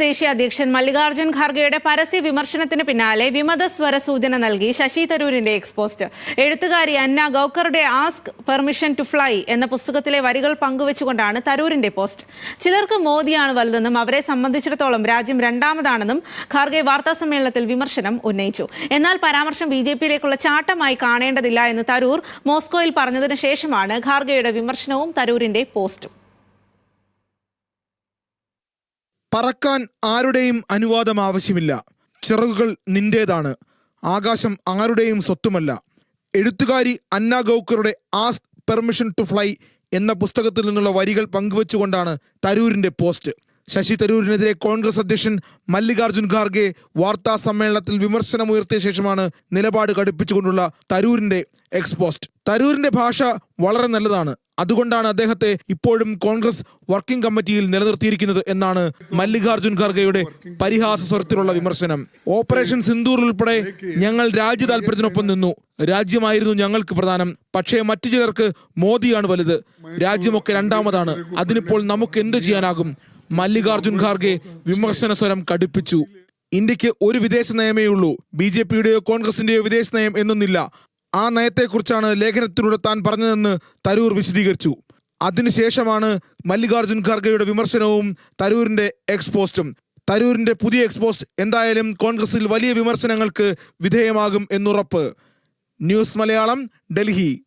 ദേശീയ അധ്യക്ഷൻ മല്ലികാർജുൻ ഖാർഗെയുടെ പരസ്യ വിമർശനത്തിന് പിന്നാലെ വിമത സ്വര സൂചന നൽകി ശശി തരൂരിന്റെ എക്സ്പോസ്റ്റ് എഴുത്തുകാരി അന്ന ഗൌക്കറുടെ ആസ്ക് പെർമിഷൻ ടു ഫ്ലൈ എന്ന പുസ്തകത്തിലെ വരികൾ പങ്കുവച്ചുകൊണ്ടാണ് തരൂരിന്റെ പോസ്റ്റ്. ചിലർക്ക് മോദിയാണ് വലുതെന്നും അവരെ സംബന്ധിച്ചിടത്തോളം രാജ്യം രണ്ടാമതാണെന്നും ഖാർഗെ വാർത്താ സമ്മേളനത്തിൽ വിമർശനം ഉന്നയിച്ചു. എന്നാൽ പരാമർശം ബി ജെ പിയിലേക്കുള്ള ചാട്ടമായി കാണേണ്ടതില്ല എന്ന് തരൂർ മോസ്കോയിൽ പറഞ്ഞതിന് ശേഷമാണ് ഖാർഗെയുടെ വിമർശനവും തരൂരിന്റെ പോസ്റ്റും. പറക്കാൻ ആരുടെയും അനുവാദം ആവശ്യമില്ല. ചിറകുകൾ നിന്റേതാണ്. ആകാശം ആരുടെയും സ്വത്തുമല്ല. എഴുത്തുകാരി അന്ന ഗൗക്കറുടെ ആസ്ക് പെർമിഷൻ ടു ഫ്ലൈ എന്ന പുസ്തകത്തിൽ നിന്നുള്ള വരികൾ പങ്കുവച്ചുകൊണ്ടാണ് തരൂരിന്റെ പോസ്റ്റ്. ശശി തരൂരിനെതിരെ കോൺഗ്രസ് അധ്യക്ഷൻ മല്ലികാർജുൻ ഖാർഗെ വാർത്താ സമ്മേളനത്തിൽ വിമർശനമുയർത്തിയ ശേഷമാണ് നിലപാട് കടുപ്പിച്ചുകൊണ്ടുള്ള തരൂരിന്റെ എക്സ്പോസ്റ്റ് തരൂരിന്റെ ഭാഷ വളരെ നല്ലതാണ്. അതുകൊണ്ടാണ് അദ്ദേഹത്തെ ഇപ്പോഴും കോൺഗ്രസ് വർക്കിംഗ് കമ്മിറ്റിയിൽ നിലനിർത്തിയിരിക്കുന്നത് എന്നാണ് മല്ലികാർജുൻ ഖാർഗെയുടെ പരിഹാസ സ്വരത്തിലുള്ള വിമർശനം. ഓപ്പറേഷൻ സിന്ദൂർ ഉൾപ്പെടെ ഞങ്ങൾ രാജ്യ താല്പര്യത്തിനൊപ്പം നിന്നു. രാജ്യമായിരുന്നു ഞങ്ങൾക്ക് പ്രധാനം. പക്ഷേ മറ്റു ചിലർക്ക് മോദിയാണ് വലുത്. രാജ്യമൊക്കെ രണ്ടാമതാണ്. അതിനിപ്പോൾ നമുക്ക് എന്ത് ചെയ്യാനാകും? മല്ലികാർജുൻ ഖാർഗെ വിമർശന സ്വരം കടുപ്പിച്ചു. ഇന്ത്യയ്ക്ക് ഒരു വിദേശ നയമേ ഉള്ളൂ. ബി ജെ പിയുടെയോ കോൺഗ്രസിന്റെയോ വിദേശ നയം എന്നൊന്നില്ല. ആ നയത്തെക്കുറിച്ചാണ് ലേഖനത്തിലൂടെ താൻ പറഞ്ഞതെന്ന് തരൂർ വിശദീകരിച്ചു. അതിനുശേഷമാണ് മല്ലികാർജുൻ ഖാർഗെയുടെ വിമർശനവും തരൂരിന്റെ എക്സ്പോസ്റ്റും. തരൂരിന്റെ പുതിയ എക്സ്പോസ്റ്റ് എന്തായാലും കോൺഗ്രസിൽ വലിയ വിമർശനങ്ങൾക്ക് വിധേയമാകും എന്നുറപ്പ്. ന്യൂസ് മലയാളം ഡൽഹി.